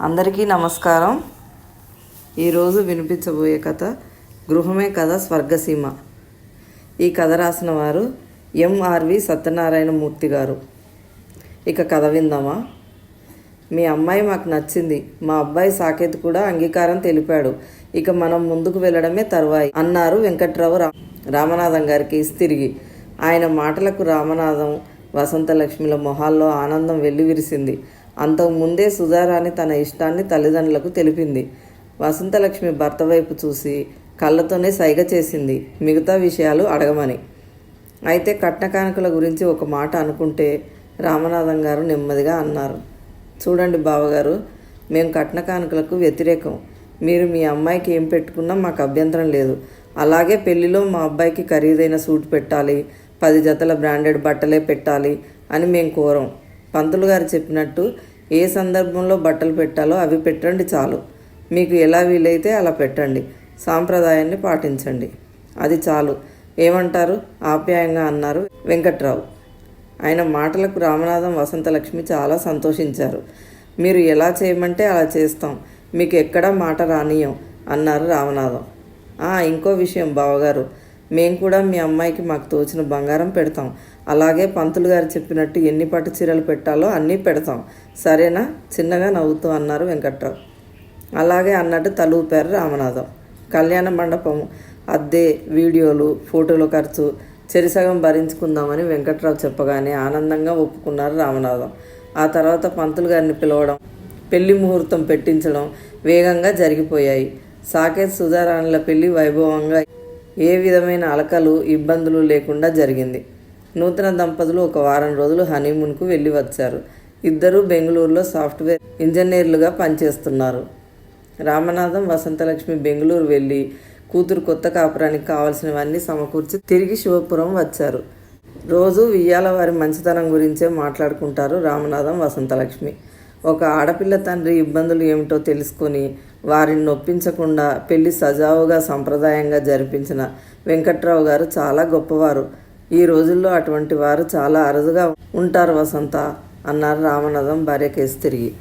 అందరికీ నమస్కారం. ఈరోజు వినిపించబోయే కథ గృహమే కథ స్వర్గసీమ. ఈ కథ రాసిన వారు ఎంఆర్వి సత్యనారాయణ మూర్తి గారు. ఇక కథ విందామా? మీ అమ్మాయి మాకు నచ్చింది. మా అబ్బాయి సాకేత్ కూడా అంగీకారం తెలిపాడు. ఇక మనం ముందుకు వెళ్ళడమే తర్వాయి అన్నారు వెంకట్రావు రా రామనాథం గారికి తిరిగి. ఆయన మాటలకు రామనాథం వసంతలక్ష్మిల మొహాల్లో ఆనందం వెల్లివిరిసింది. విరిసింది ముందే సుధారాణి తన ఇష్టాన్ని తల్లిదండ్రులకు తెలిపింది. వసంతలక్ష్మి భర్త వైపు చూసి కళ్ళతోనే సైగ చేసింది. మిగతా విషయాలు అడగమని. అయితే కట్న కానుకల గురించి ఒక మాట అనుకుంటే రామనాథం గారు నెమ్మదిగా అన్నారు. చూడండి బావగారు మేము కట్న కానుకలకు వ్యతిరేకం. మీరు మీ అమ్మాయికి ఏం పెట్టుకున్నా మాకు అభ్యంతరం లేదు. అలాగే పెళ్ళిలో మా అబ్బాయికి ఖరీదైన సూట్ పెట్టాలి పది జతల బ్రాండెడ్ బట్టలే పెట్టాలి అని మేము కోరం. పంతులు గారు చెప్పినట్టు ఏ సందర్భంలో బట్టలు పెట్టాలో అవి పెట్టండి చాలు. మీకు ఎలా వీలైతే అలా పెట్టండి. సాంప్రదాయాన్ని పాటించండి. అది చాలు. ఏమంటారు? ఆప్యాయంగా అన్నారు వెంకట్రావు. ఆయన మాటలకు రామనాథం వసంతలక్ష్మి చాలా సంతోషించారు. మీరు ఎలా చేయమంటే అలా చేస్తాం. మీకు ఎక్కడా మాట రానియం అన్నారు రామనాథం. ఇంకో విషయం బావగారు. మేము కూడా మీ అమ్మాయికి మాకు తోచిన బంగారం పెడతాం. అలాగే పంతులు గారు చెప్పినట్టు ఎన్ని పట్టు చీరలు పెట్టాలో అన్నీ పెడతాం. సరేనా? చిన్నగా నవ్వుతూ అన్నారు వెంకట్రావు. అలాగే అన్నట్టు తలూపారు రామనాథం. కళ్యాణ మండపం అద్దె వీడియోలు ఫోటోల ఖర్చు చెరిసగం భరించుకుందామని వెంకట్రావు చెప్పగానే ఆనందంగా ఒప్పుకున్నారు రామనాథం. ఆ తర్వాత పంతులు గారిని పిలవడం పెళ్ళి ముహూర్తం పెట్టించడం వేగంగా జరిగిపోయాయి. సాకేత్ సుధారాణుల పెళ్ళి వైభవంగా ఏ విధమైన అలకలు ఇబ్బందులు లేకుండా జరిగింది. నూతన దంపతులు ఒక వారం రోజులు హనీమూన్కు వెళ్ళి వచ్చారు. ఇద్దరూ బెంగళూరులో సాఫ్ట్వేర్ ఇంజనీర్లుగా పనిచేస్తున్నారు. రామనాథం వసంతలక్ష్మి బెంగళూరు వెళ్ళి కూతురు కొత్త కాపురానికి కావాల్సినవన్నీ సమకూర్చి తిరిగి శివపురం వచ్చారు. రోజు వియ్యాల వారి మంచితనం గురించే మాట్లాడుకుంటారు రామనాథం వసంతలక్ష్మి. ఒక ఆడపిల్ల తండ్రి ఇబ్బందులు ఏమిటో తెలుసుకొని వారిని నొప్పించకుండా పెళ్ళి సజావుగా సంప్రదాయంగా జరిపించిన వెంకట్రావు గారు చాలా గొప్పవారు. ఈ రోజుల్లో అటువంటి వారు చాలా అరుదుగా ఉంటారు వసంత. అన్నారు రామనాథం భార్య కేసు తిరిగి.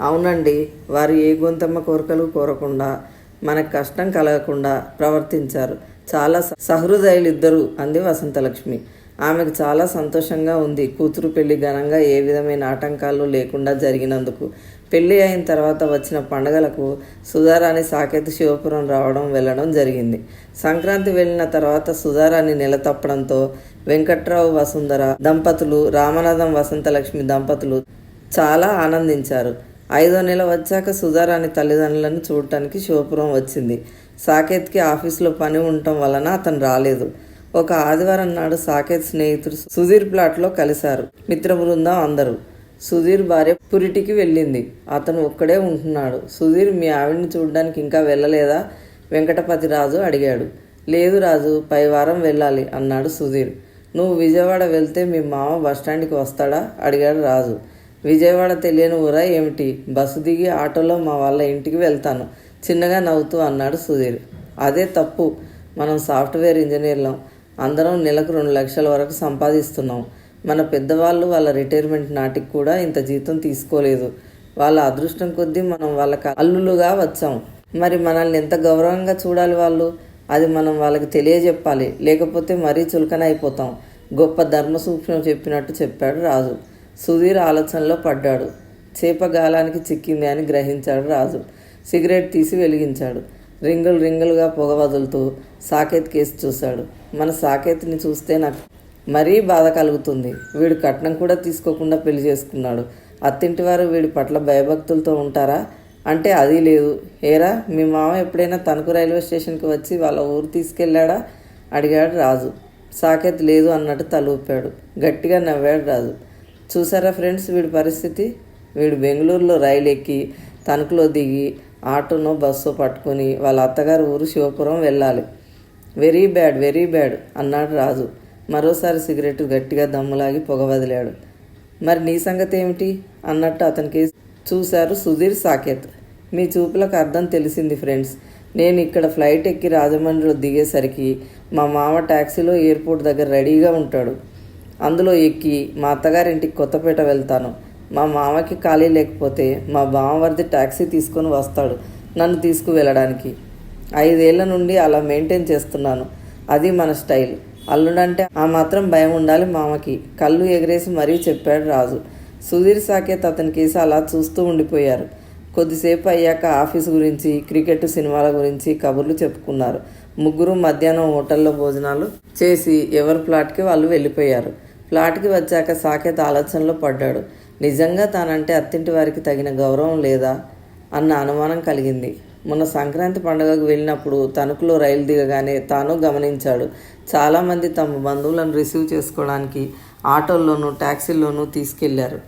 అవునండి వారు ఏ గొంతమ్మ కోరికలు కోరకుండా మనకు కష్టం కలగకుండా ప్రవర్తించారు. చాలా సహృదయులు ఇద్దరు అంది వసంతలక్ష్మి. ఆమెకు చాలా సంతోషంగా ఉంది. కూతురు పెళ్ళి ఘనంగా ఏ విధమైన ఆటంకాలు లేకుండా జరిగినందుకు. పెళ్ళి అయిన తర్వాత వచ్చిన పండగలకు సుధారాణి సాకేత్ శివపురం రావడం వెళ్ళడం జరిగింది. సంక్రాంతి వెళ్ళిన తర్వాత సుధారాణి నెల తప్పడంతో వెంకట్రావు వసుంధర దంపతులు రామనాథం వసంతలక్ష్మి దంపతులు చాలా ఆనందించారు. ఐదో నెల వచ్చాక సుధారాణి తల్లిదండ్రులను చూడటానికి శివపురం వచ్చింది. సాకేత్కి ఆఫీసులో పని ఉండటం వలన అతను రాలేదు. ఒక ఆదివారం నాడు సాకేత్ స్నేహితుడు సుధీర్ ప్లాట్లో కలిశారు. మిత్ర బృందం అందరూ సుధీర్ భార్య పురిటికి వెళ్ళింది. అతను ఒక్కడే ఉంటున్నాడు. సుధీర్ మీ ఆవిడ్ని చూడడానికి ఇంకా వెళ్ళలేదా? వెంకటపతి రాజు అడిగాడు. లేదు రాజు పై వారం వెళ్ళాలి అన్నాడు సుధీర్. నువ్వు విజయవాడ వెళ్తే మీ మామ బస్టాండ్కి వస్తాడా? అడిగాడు రాజు. విజయవాడ తెలియని ఊరా ఏమిటి? బస్సు దిగి ఆటోలో మా వాళ్ళ ఇంటికి వెళ్తాను. చిన్నగా నవ్వుతూ అన్నాడు సుధీర్. అదే తప్పు. మనం సాఫ్ట్వేర్ ఇంజనీర్లం. అందరం నెలకు రెండు లక్షల వరకు సంపాదిస్తున్నాం. మన పెద్దవాళ్ళు వాళ్ళ రిటైర్మెంట్ నాటికి కూడా ఇంత జీతం తీసుకోలేదు. వాళ్ళ అదృష్టం కొద్దీ మనం వాళ్ళకి అల్లులుగా వచ్చాం. మరి మనల్ని ఎంత గౌరవంగా చూడాలి వాళ్ళు? అది మనం వాళ్ళకి తెలియజెప్పాలి. లేకపోతే మరీ చులకన అయిపోతాం. గొప్ప ధర్మ సూక్ష్మం చెప్పినట్టు చెప్పాడు రాజు. సుధీర్ ఆలోచనలో పడ్డాడు. చేప గాలానికి చిక్కింది అని గ్రహించాడు రాజు. సిగరెట్ తీసి వెలిగించాడు. రింగులు రింగులుగా పొగ వదులుతూ సాకేత్ కేసు చూశాడు. మన సాకేత్ని చూస్తే నాకు మరీ బాధ కలుగుతుంది. వీడు కట్నం కూడా తీసుకోకుండా పెళ్ళి చేసుకున్నాడు. అత్తింటి వారు వీడి పట్ల భయభక్తులతో ఉంటారా? అంటే అది లేదు. ఏరా మీ మామ ఎప్పుడైనా తణుకు రైల్వే స్టేషన్కి వచ్చి వాళ్ళ ఊరు తీసుకెళ్ళాడా? అడిగాడు రాజు. సాకేత్ లేదు అన్నట్టు తల ఊపాడు. గట్టిగా నవ్వాడు రాజు. చూసారా ఫ్రెండ్స్ వీడి పరిస్థితి? వీడు బెంగళూరులో రైలు ఎక్కి తణుకులో దిగి ఆటోనో బస్సో పట్టుకొని వాళ్ళ అత్తగారు ఊరు శివపురం వెళ్ళాలి. వెరీ బ్యాడ్ వెరీ బ్యాడ్ అన్నాడు రాజు. మరోసారి సిగరెట్ గట్టిగా దమ్ములాగి పొగ వదిలాడు. మరి నీ సంగతి ఏమిటి? అన్నట్టు అతనికి చూశారు సుధీర్ సాకేత్. మీ చూపులకు అర్థం తెలిసింది ఫ్రెండ్స్. నేను ఇక్కడ ఫ్లైట్ ఎక్కి రాజమండ్రిలో దిగేసరికి మా మామ ట్యాక్సీలో ఎయిర్పోర్ట్ దగ్గర రెడీగా ఉంటాడు. అందులో ఎక్కి మా అత్తగారింటికి కొత్తపేట వెళ్తాను. మా మామకి ఖాళీ లేకపోతే మా బావమరిది ట్యాక్సీ తీసుకొని వస్తాడు నన్ను తీసుకువెళ్ళడానికి. ఐదేళ్ళ నుండి అలా మెయింటైన్ చేస్తున్నాను. అది మన స్టైల్. అల్లుడంటే ఆ మాత్రం భయం ఉండాలి మామకి. కళ్ళు ఎగరేసి మరీ చెప్పాడు రాజు. సుధీర్ సాకేత్ అతని కేసు అలా చూస్తూ ఉండిపోయారు. కొద్దిసేపు అయ్యాక ఆఫీస్ గురించి క్రికెట్ సినిమాల గురించి కబుర్లు చెప్పుకున్నారు. ముగ్గురు మధ్యాహ్నం హోటల్లో భోజనాలు చేసి ఎవరి ప్లాట్కి వాళ్ళు వెళ్ళిపోయారు. ఫ్లాట్కి వచ్చాక సాకేత్ ఆలోచనలో పడ్డాడు. నిజంగా తానంటే అత్తింటి వారికి తగిన గౌరవం లేదా? అన్న అనుమానం కలిగింది. మొన్న సంక్రాంతి పండుగకు వెళ్ళినప్పుడు తణుకులో రైలు దిగగానే తాను గమనించాడు. చాలామంది తమ బంధువులను రిసీవ్ చేసుకోవడానికి ఆటోల్లోనూ ట్యాక్సీల్లోనూ తీసుకెళ్ళారు.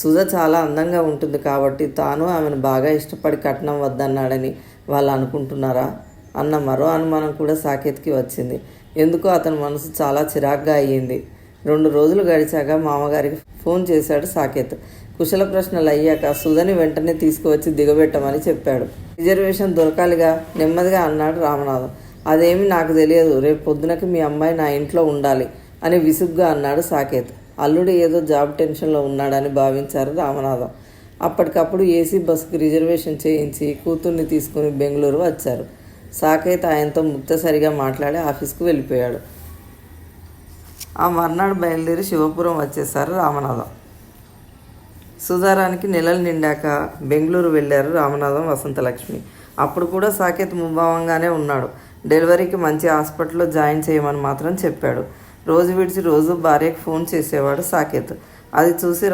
సుధ చాలా అందంగా ఉంటుంది కాబట్టి తాను ఆమెను బాగా ఇష్టపడి కట్నం వద్దన్నాడని వాళ్ళు అనుకుంటున్నారా? అన్న మరో అనుమానం కూడా సాకేత్కి వచ్చింది. ఎందుకో అతని మనసు చాలా చిరాగ్గా అయ్యింది. రెండు రోజులు గడిచాక మామగారికి ఫోన్ చేశాడు సాకేత్. కుశల ప్రశ్నలు అయ్యాక సుధని వెంటనే తీసుకువచ్చి దిగబెట్టమని చెప్పాడు. రిజర్వేషన్ దొరకాలిగా నెమ్మదిగా అన్నాడు రామనాథం. అదేమి నాకు తెలియదు. రేపు పొద్దునకి మీ అమ్మాయి నా ఇంట్లో ఉండాలి అని విసుగ్గా అన్నాడు సాకేత్. అల్లుడు ఏదో జాబ్ టెన్షన్లో ఉన్నాడని భావించారు రామనాథం. అప్పటికప్పుడు ఏసీ బస్సుకి రిజర్వేషన్ చేయించి కూతుర్ని తీసుకుని బెంగళూరు వచ్చారు. సాకేత్ ఆయనతో ముక్తసరిగా మాట్లాడి ఆఫీస్కు వెళ్ళిపోయాడు. ఆ మర్నాడు బయలుదేరి శివపురం వచ్చేసారు రామనాథం. సుధారానికి నెలలు నిండాక బెంగళూరు వెళ్ళారు రామనాథం వసంతలక్ష్మి. అప్పుడు కూడా సాకేత్ ముభావంగానే ఉన్నాడు. డెలివరీకి మంచి హాస్పిటల్లో జాయిన్ చేయమని మాత్రం చెప్పాడు. రోజు విడిచి రోజు భార్యకు ఫోన్ చేసేవాడు సాకేత్. అది చూసి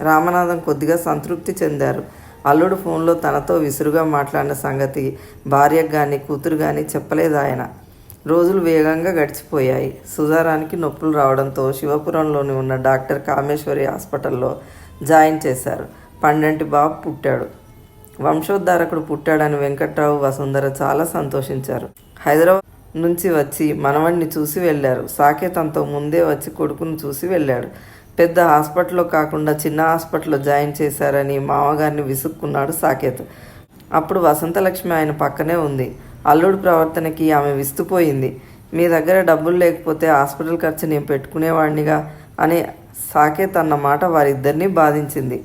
రామనాథం కొద్దిగా సంతృప్తి చెందారు. అల్లుడు ఫోన్లో తనతో విసురుగా మాట్లాడిన సంగతి భార్యకు కానీ కూతురు కానీ చెప్పలేదు ఆయన. రోజులు వేగంగా గడిచిపోయాయి. సుధారానికి నొప్పులు రావడంతో శివపురంలోని ఉన్న డాక్టర్ కామేశ్వరి హాస్పిటల్లో జాయిన్ చేశారు. పండంటి బాబు పుట్టాడు. వంశోద్ధారకుడు పుట్టాడని వెంకట్రావు వసుంధర చాలా సంతోషించారు. హైదరాబాద్ నుంచి వచ్చి మనవణ్ణి చూసి వెళ్ళారు. సాకేత్ అంత ముందే వచ్చి కొడుకును చూసి వెళ్ళాడు. పెద్ద హాస్పిటల్లో కాకుండా చిన్న హాస్పిటల్లో జాయిన్ చేశారని మామగారిని విసుక్కున్నాడు సాకేత్. అప్పుడు వసంతలక్ష్మి ఆయన పక్కనే ఉంది. అల్లుడు ప్రవర్తనకి ఆమె విస్తుపోయింది. మీ దగ్గర డబ్బులు లేకపోతే హాస్పిటల్ ఖర్చు నేను పెట్టుకునేవాడినిగా అని సాకేత్ అన్న మాట వారిద్దరినీ బాధించింది.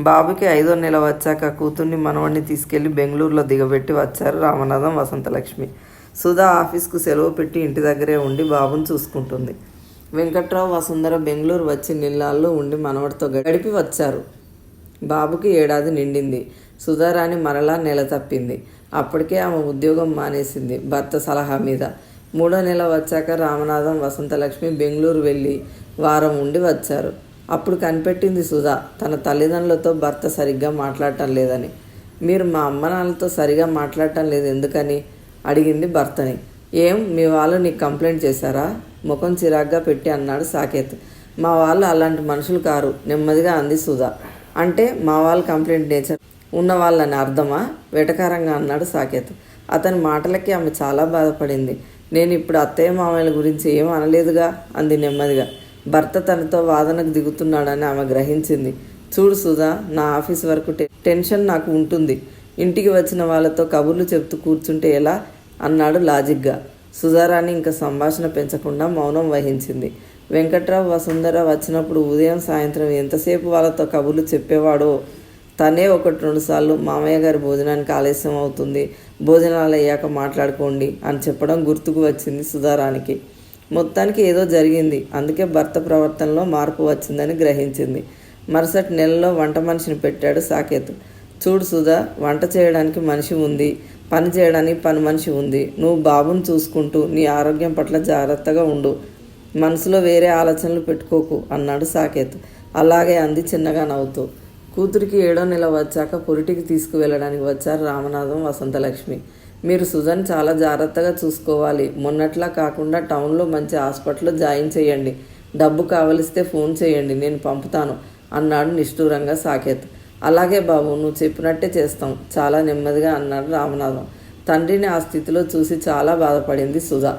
బాబుకి ఐదో నెల వచ్చాక కూతుర్ని మనవడిని తీసుకెళ్ళి బెంగళూరులో దిగబెట్టి వచ్చారు రామనాథం వసంతలక్ష్మి. సుధా ఆఫీస్కు సెలవు పెట్టి ఇంటి దగ్గరే ఉండి బాబుని చూసుకుంటుంది. వెంకట్రావు వసుంధర బెంగళూరు వచ్చి నిల్లాల్లో ఉండి మనవడితో గడిపి వచ్చారు. బాబుకి ఏడాది నిండింది. సుధారాణి మరలా నెల తప్పింది. అప్పటికే ఆమె ఉద్యోగం మానేసింది భర్త సలహా మీద. మూడో నెల వచ్చాక రామనాథం వసంతలక్ష్మి బెంగళూరు వెళ్ళి వారం ఉండి వచ్చారు. అప్పుడు కనిపెట్టింది సుధా తన తల్లిదండ్రులతో భర్త సరిగ్గా మాట్లాడటం లేదని. మీరు మా అమ్మ నాన్నలతో సరిగా మాట్లాడటం లేదు ఎందుకని? అడిగింది భర్తని. ఏం మీ వాళ్ళు నీకు కంప్లైంట్ చేశారా? ముఖం చిరాగ్గా పెట్టి అన్నాడు సాకేత్. మా వాళ్ళు అలాంటి మనుషులు కారు నెమ్మదిగా అంది సుధా అంటే మా వాళ్ళు కంప్లైంట్ నేచర్ ఉన్న వాళ్ళని అర్థమా? వెటకారంగా అన్నాడు సాకేత్. అతని మాటలకి ఆమె చాలా బాధపడింది. నేను ఇప్పుడు అత్తయ్య మామయ్యల గురించి ఏం అనలేదుగా? అంది నెమ్మదిగా. భర్త తనతో వాదనకు దిగుతున్నాడని ఆమె గ్రహించింది. చూడు సుధా నా ఆఫీస్ వరకు టెన్షన్ నాకు ఉంటుంది. ఇంటికి వచ్చిన వాళ్ళతో కబుర్లు చెప్తూ కూర్చుంటే ఎలా? అన్నాడు లాజిక్గా. సుధారాణి ఇంకా సంభాషణ పెంచకుండా మౌనం వహించింది. వెంకట్రావు వసుంధర వచ్చినప్పుడు ఉదయం సాయంత్రం ఎంతసేపు వాళ్ళతో కబుర్లు చెప్పేవాడో? తనే ఒకటి రెండు సార్లు మామయ్య గారి భోజనానికి ఆలస్యం అవుతుంది. భోజనాలు అయ్యాక మాట్లాడుకోండి అని చెప్పడం గుర్తుకు వచ్చింది సుధారానికి మొత్తానికి ఏదో జరిగింది. అందుకే భర్త ప్రవర్తనలో మార్పు వచ్చిందని గ్రహించింది. మరుసటి నెలలో వంట మనిషిని పెట్టాడు సాకేత్. చూడు సుధా వంట చేయడానికి మనిషి ఉంది పని చేయడానికి పని మనిషి ఉంది. నువ్వు బాబుని చూసుకుంటూ నీ ఆరోగ్యం పట్ల జాగ్రత్తగా ఉండు. మనసులో వేరే ఆలోచనలు పెట్టుకోకు అన్నాడు సాకేత్. అలాగే అంది చిన్నగా నవ్వుతూ. కూతురికి ఏడో నెల వచ్చాక పురిటికి తీసుకువెళ్ళడానికి వచ్చారు రామనాథం వసంతలక్ష్మి. మీరు సుజన్ చాలా జాగ్రత్తగా చూసుకోవాలి. మొన్నట్లా కాకుండా టౌన్లో మంచి హాస్పిటల్లో జాయిన్ చేయండి. డబ్బు కావలిస్తే ఫోన్ చేయండి. నేను పంపుతాను అన్నాడు నిష్ఠూరంగా సాకేత్. అలాగే బాబు నువ్వు చెప్పినట్టే చేస్తాం. చాలా నెమ్మదిగా అన్నాడు రామనాథం. తండ్రిని ఆ స్థితిలో చూసి చాలా బాధపడింది సుధా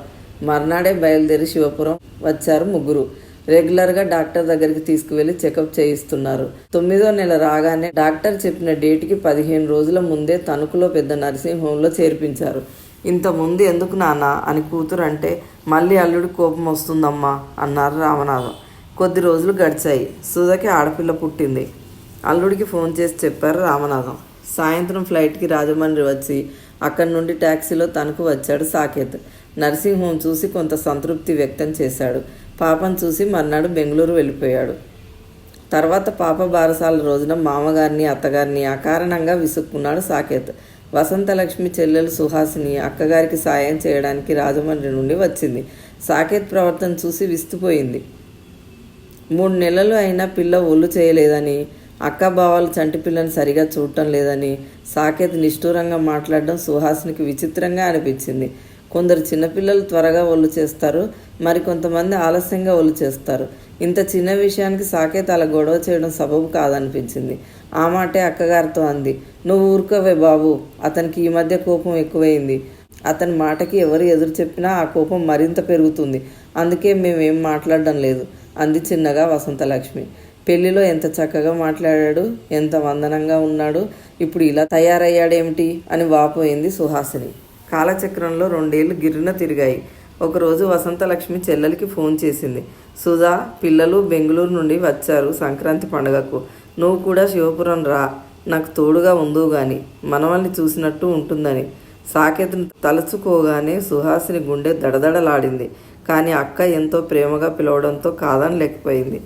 మర్నాడే బయలుదేరి శివపురం వచ్చారు ముగ్గురు. రెగ్యులర్గా డాక్టర్ దగ్గరికి తీసుకువెళ్ళి చెకప్ చేయిస్తున్నారు. తొమ్మిదో నెల రాగానే డాక్టర్ చెప్పిన డేట్కి పదిహేను రోజుల ముందే తణుకులో పెద్ద నర్సింగ్ హోంలో చేర్పించారు. ఇంత ముందు ఎందుకు నాన్న అని కూతురు అంటే మళ్ళీ అల్లుడి కోపం వస్తుందమ్మా అన్నారు రామనాథం. కొద్ది రోజులు గడిచాయి. సుధకి ఆడపిల్ల పుట్టింది. అల్లుడికి ఫోన్ చేసి చెప్పారు రామనాథం. సాయంత్రం ఫ్లైట్కి రాజమండ్రి వచ్చి అక్కడి నుండి ట్యాక్సీలో తనకు వచ్చాడు సాకేత్. నర్సింగ్ హోమ్ చూసి కొంత సంతృప్తి వ్యక్తం చేశాడు. పాపను చూసి మర్నాడు బెంగళూరు వెళ్ళిపోయాడు. తర్వాత పాప బారసాల రోజున మామగారిని అత్తగారిని అకారణంగా విసుక్కున్నాడు సాకేత్. వసంతలక్ష్మి చెల్లెలు సుహాసిని అక్కగారికి సాయం చేయడానికి రాజమండ్రి నుండి వచ్చింది. సాకేత్ ప్రవర్తన చూసి విస్తుపోయింది. మూడు నెలలు అయినా పిల్ల ఒళ్ళు చేయలేదని అక్క బావాలు చంటి పిల్లని సరిగా చూడటం లేదని సాకేత్ నిష్ఠూరంగా మాట్లాడడం సుహాసినికి విచిత్రంగా అనిపించింది. కొందరు చిన్నపిల్లలు త్వరగా ఒళ్ళు చేస్తారు మరి కొంతమంది ఆలస్యంగా ఒళ్ళు చేస్తారు. ఇంత చిన్న విషయానికి సాకేత్ అలా గొడవ చేయడం సబబు కాదనిపించింది. ఆ మాటే అక్కగారితో అంది నువ్వు ఊరుకోవే బాబు అతనికి ఈ మధ్య కోపం ఎక్కువైంది. అతని మాటకి ఎవరు ఎదురు చెప్పినా ఆ కోపం మరింత పెరుగుతుంది. అందుకే మేమేం మాట్లాడడం లేదు అంది చిన్నగా వసంతలక్ష్మి. పెళ్ళిలో ఎంత చక్కగా మాట్లాడాడు ఎంత వందనంగా ఉన్నాడు ఇప్పుడు ఇలా తయారయ్యాడేమిటి? అని వాపోయింది సుహాసిని. కాలచక్రంలో రెండేళ్ళు గిర్రున తిరిగాయి. ఒకరోజు వసంతలక్ష్మి చెల్లెలికి ఫోన్ చేసింది. సుధా పిల్లలు బెంగళూరు నుండి వచ్చారు సంక్రాంతి పండుగకు. నువ్వు కూడా శివపురం రా. నాకు తోడుగా ఉందో గాని. మనవల్ని చూసినట్టు ఉంటుందని. సాకేత్ను తలుచుకోగానే సుహాసిని గుండె దడదడలాడింది. కానీ అక్క ఎంతో ప్రేమగా పిలవడంతో కాదని లేకపోయింది.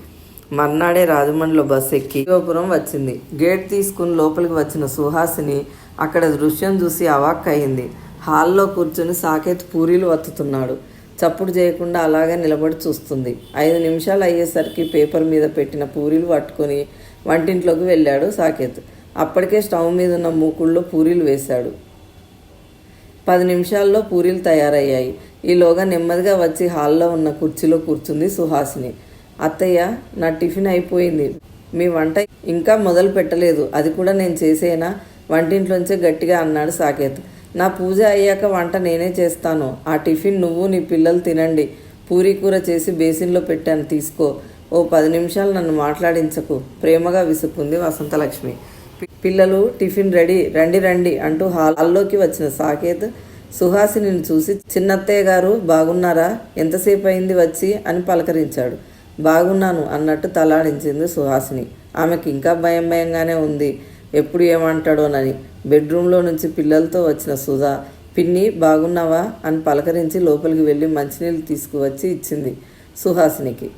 మర్నాడే రాజమండ్రిలో బస్ ఎక్కి శివపురం వచ్చింది. గేట్ తీసుకుని లోపలికి వచ్చిన సుహాసిని అక్కడ దృశ్యం చూసి అవాక్కయింది. హాల్లో కూర్చుని సాకేత్ పూరీలు వత్తుతున్నాడు. చప్పుడు చేయకుండా అలాగే నిలబడి చూస్తుంది. ఐదు నిమిషాలు అయ్యేసరికి పేపర్ మీద పెట్టిన పూరీలు పట్టుకొని వంటింట్లోకి వెళ్ళాడు సాకేత్. అప్పటికే స్టవ్ మీద ఉన్న మూకుల్లో పూరీలు వేశాడు. పది నిమిషాల్లో పూరీలు తయారయ్యాయి. ఈలోగా నెమ్మదిగా వచ్చి హాల్లో ఉన్న కుర్చీలో కూర్చుంది సుహాసిని. అత్తయ్య నా టిఫిన్ అయిపోయింది. మీ వంట ఇంకా మొదలు పెట్టలేదు. అది కూడా నేను చేసేనా? వంటింట్లోంచే గట్టిగా అన్నాడు సాకేత్. నా పూజ అయ్యాక వంట నేనే చేస్తాను. ఆ టిఫిన్ నువ్వు నీ పిల్లలు తినండి. పూరీ కూర చేసి బేసిన్లో పెట్టాను తీసుకో. ఓ పది నిమిషాలు నన్ను మాట్లాడించకు. ప్రేమగా విసుక్కుంది వసంతలక్ష్మి. పిల్లలు టిఫిన్ రెడీ రండి రండి అంటూ హాల్లోకి వచ్చిన సాకేత్ సుహాసిని చూసి చిన్నత్తయ్య గారు బాగున్నారా? ఎంతసేపు అయింది వచ్చి? అని పలకరించాడు. బాగున్నాను అన్నట్టు తలాడించింది సుహాసిని. ఆమెకి ఇంకా భయం భయంగానే ఉంది. ఎప్పుడు ఏమంటాడోనని. బెడ్రూమ్లో నుంచి పిల్లలతో వచ్చిన సుధా పిన్ని బాగున్నావా? అని పలకరించి లోపలికి వెళ్ళి మంచినీళ్ళు తీసుకువచ్చి ఇచ్చింది సుహాసినికి.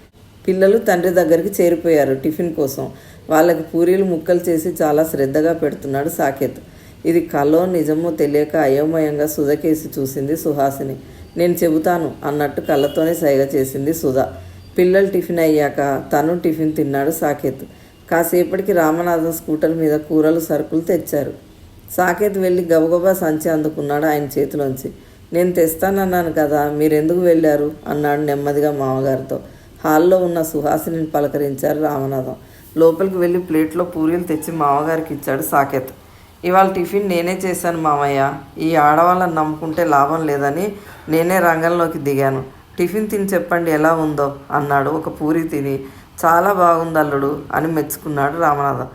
పిల్లలు తండ్రి దగ్గరికి చేరిపోయారు టిఫిన్ కోసం. వాళ్ళకి పూరీలు ముక్కలు చేసి చాలా శ్రద్ధగా పెడుతున్నాడు సాకేత్. ఇది కలో నిజమో తెలియక అయోమయంగా సుధకేసి చూసింది సుహాసిని. నేను చెబుతాను అన్నట్టు కళ్ళతోనే సైగ చేసింది సుధా. పిల్లలు టిఫిన్ అయ్యాక తను టిఫిన్ తిన్నాడు సాకేత్. కాసేపటికి రామనాథం స్కూటర్ మీద కూరలు సరుకులు తెచ్చారు. సాకేత్ వెళ్ళి గబగబా సంచి అందుకున్నాడు ఆయన చేతిలోంచి. నేను తెస్తానన్నాను కదా మీరెందుకు వెళ్ళారు? అన్నాడు నెమ్మదిగా మామగారితో. హాల్లో ఉన్న సుహాసిని పలకరించారు రామనాథం. లోపలికి వెళ్ళి ప్లేట్లో పూరీలు తెచ్చి మామగారికి ఇచ్చాడు సాకేత్. ఇవాళ టిఫిన్ నేనే చేశాను మామయ్య. ఈ ఆడవాళ్ళని నమ్ముకుంటే లాభం లేదని నేనే రంగంలోకి దిగాను. టిఫిన్ తిని చెప్పండి ఎలా ఉందో అన్నాడు. ఒక పూరి తిని చాలా బాగుంది అల్లుడు అని మెచ్చుకున్నాడు రామనాథం.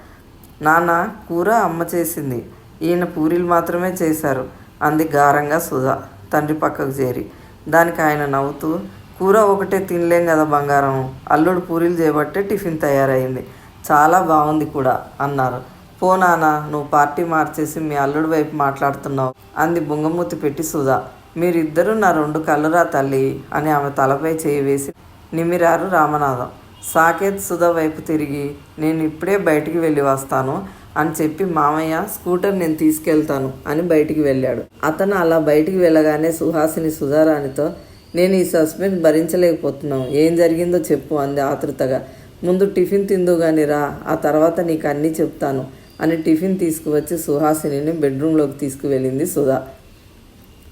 నాన్న కూర అమ్మ చేసింది. ఈయన పూరీలు మాత్రమే చేశారు. అంది గారంగా సుధా. తండ్రి పక్కకు చేరి. దానికి ఆయన నవ్వుతూ కూర ఒకటే తినలేం కదా బంగారం. అల్లుడు పూరీలు చేయబట్టే టిఫిన్ తయారైంది. చాలా బాగుంది కూడా అన్నారు. పో నాన్న నువ్వు పార్టీ మార్చేసి మీ అల్లుడి వైపు మాట్లాడుతున్నావు అంది బొంగమూతి పెట్టి సుధా. మీరిద్దరూ నా రెండు కళ్ళురా తల్లి అని ఆమె తలపై చేయి వేసి నిమిరారు రామనాథం. సాకేత్ సుధా వైపు తిరిగి నేను ఇప్పుడే బయటికి వెళ్ళి వస్తాను అని చెప్పి మామయ్య స్కూటర్ నేను తీసుకెళ్తాను అని బయటికి వెళ్ళాడు. అతను అలా బయటికి వెళ్ళగానే సుహాసిని సుధారాణితో నేను ఈ సస్పెన్స్ భరించలేకపోతున్నాను ఏం జరిగిందో చెప్పు అంది ఆతృతగా. ముందు టిఫిన్ తిందు కానీ రా ఆ తర్వాత నీకు అన్నీ చెప్తాను అని టిఫిన్ తీసుకువచ్చి సుహాసినిని బెడ్రూమ్లోకి తీసుకువెళ్ళింది సుధా.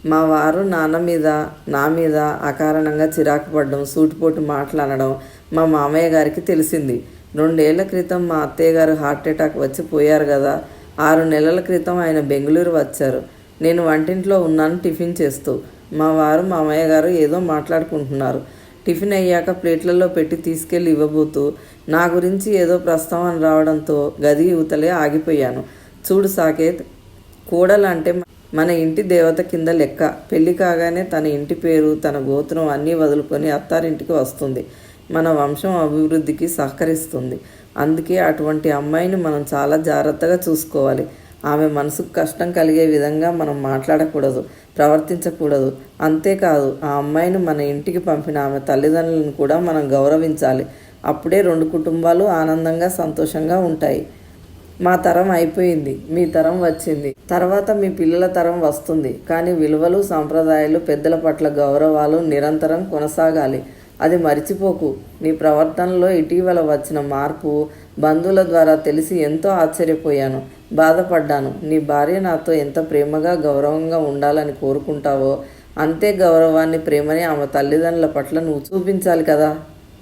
మా వారు నాన్న మీద నా మీద అకారణంగా చిరాకు పడడం సూటిపోటు మాట్లాడడం మా మామయ్య గారికి తెలిసింది. రెండేళ్ళ క్రితం మా అత్తయ్య గారు హార్ట్ అటాక్ వచ్చి పోయారు కదా ఆరు నెలల క్రితం ఆయన బెంగళూరు వచ్చారు. నేను వంటింట్లో ఉన్నాను టిఫిన్ చేస్తూ. మా వారు మామయ్య గారు ఏదో మాట్లాడుకుంటున్నారు. టిఫిన్ అయ్యాక ప్లేట్లలో పెట్టి తీసుకెళ్ళి ఇవ్వబోతూ నా గురించి ఏదో ప్రస్తావన రావడంతో గది యువతలే ఆగిపోయాను. చూడు సాకేత్ కోడలంటే మన ఇంటి దేవత కింద లెక్క. పెళ్ళి కాగానే తన ఇంటి పేరు తన గోత్రం అన్నీ వదులుకొని అత్తారింటికి వస్తుంది. మన వంశం అభివృద్ధికి సహకరిస్తుంది. అందుకే అటువంటి అమ్మాయిని మనం చాలా జాగ్రత్తగా చూసుకోవాలి. ఆమె మనసుకు కష్టం కలిగే విధంగా మనం మాట్లాడకూడదు ప్రవర్తించకూడదు. అంతేకాదు ఆ అమ్మాయిని మన ఇంటికి పంపిన ఆమె తల్లిదండ్రులను కూడా మనం గౌరవించాలి. అప్పుడే రెండు కుటుంబాలు ఆనందంగా సంతోషంగా ఉంటాయి. మా తరం అయిపోయింది మీ తరం వచ్చింది. తర్వాత మీ పిల్లల తరం వస్తుంది. కానీ విలువలు సాంప్రదాయాలు పెద్దల పట్ల గౌరవాలు నిరంతరం కొనసాగాలి. అది మరిచిపోకు. నీ ప్రవర్తనలో ఇటీవల వచ్చిన మార్పు బంధువుల ద్వారా తెలిసి ఎంతో ఆశ్చర్యపోయాను. బాధపడ్డాను. నీ భార్య నాతో ఎంత ప్రేమగా గౌరవంగా ఉండాలని కోరుకుంటావో అంతే గౌరవాన్ని ప్రేమని ఆమె తల్లిదండ్రుల పట్ల నువ్వు చూపించాలి కదా.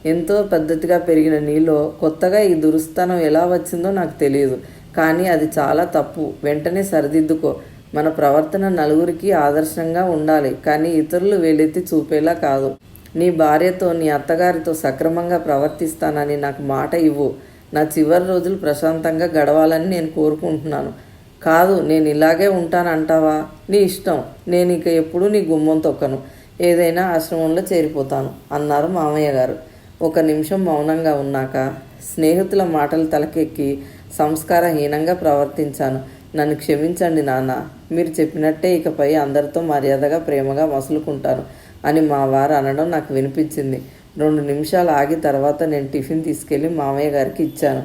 ఎంతో పద్ధతిగా పెరిగిన నీలో కొత్తగా ఈ దురుస్థానం ఎలా వచ్చిందో నాకు తెలియదు. కానీ అది చాలా తప్పు. వెంటనే సరిదిద్దుకో. మన ప్రవర్తన నలుగురికి ఆదర్శంగా ఉండాలి. కానీ ఇతరులు వేలెత్తి చూపేలా కాదు. నీ భార్యతో నీ అత్తగారితో సక్రమంగా ప్రవర్తిస్తానని నాకు మాట ఇవ్వు. నా చివరి రోజులు ప్రశాంతంగా గడవాలని నేను కోరుకుంటున్నాను. కాదు నేను ఇలాగే ఉంటానంటావా? నీ ఇష్టం. నేను ఇక ఎప్పుడూ నీ గుమ్మం తొక్కను. ఏదైనా ఆశ్రమంలో చేరిపోతాను అన్నారు మామయ్య గారు. ఒక నిమిషం మౌనంగా ఉన్నాక స్నేహితుల మాటలు తలకెక్కి సంస్కారహీనంగా ప్రవర్తించాను. నన్ను క్షమించండి నాన్న. మీరు చెప్పినట్టే ఇకపై అందరితో మర్యాదగా ప్రేమగా మసులుకుంటాను అని మా వారు అనడం నాకు వినిపించింది. రెండు నిమిషాలు ఆగి తర్వాత నేను టిఫిన్ తీసుకెళ్ళి మామయ్య గారికి ఇచ్చాను.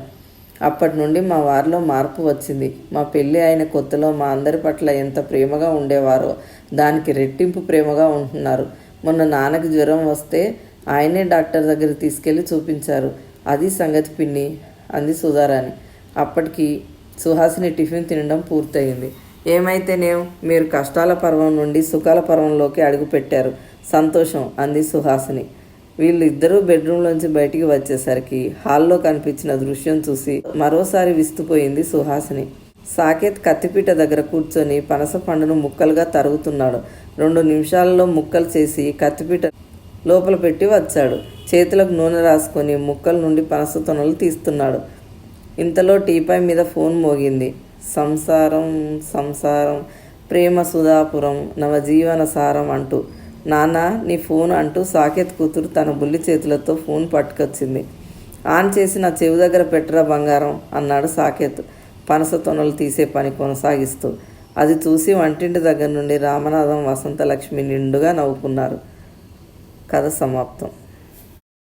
అప్పటి నుండి మా వారిలో మార్పు వచ్చింది. మా పెళ్ళి అయిన కొత్తలో మా అందరి పట్ల ఎంత ప్రేమగా ఉండేవారో దానికి రెట్టింపు ప్రేమగా ఉంటున్నారు. మొన్న నాన్నకి జ్వరం వస్తే ఆయనే డాక్టర్ దగ్గర తీసుకెళ్ళి చూపించారు. అది సంగతి పిన్ని అంది సుధారాణి. అప్పటికి సుహాసిని టిఫిన్ తినడం పూర్తయింది. ఏమైతేనేం మీరు కష్టాల పర్వం నుండి సుఖాల పర్వంలోకి అడుగుపెట్టారు. సంతోషం అంది సుహాసిని. వీళ్ళు ఇద్దరూ బెడ్రూమ్లోంచి బయటికి వచ్చేసరికి హాల్లో కనిపించిన దృశ్యం చూసి మరోసారి విస్తుపోయింది సుహాసిని. సాకేత్ కత్తిపీట దగ్గర కూర్చొని పనస పండును ముక్కలుగా తరుగుతున్నాడు. రెండు నిమిషాలలో ముక్కలు చేసి కత్తిపీట లోపల పెట్టి వచ్చాడు. చేతులకు నూనె రాసుకొని ముక్కల నుండి పనస తొనలు తీస్తున్నాడు. ఇంతలో టీపై మీద ఫోన్ మోగింది. సంసారం సంసారం ప్రేమ సుధాపురం నవజీవన సారం అంటూ నాన్న నీ ఫోన్ అంటూ సాకేత్ కూతురు తన బుల్లి చేతులతో ఫోన్ పట్టుకొచ్చింది. ఆన్ చేసి నా చెవి దగ్గర పెట్టరా బంగారం? అన్నాడు సాకేత్. పనస తొనలు తీసే పని కొనసాగిస్తూ. అది చూసి వంటింటి దగ్గర నుండి రామనాథం వసంతలక్ష్మి నిండుగా నవ్వుకున్నారు. కథ సమాప్తం.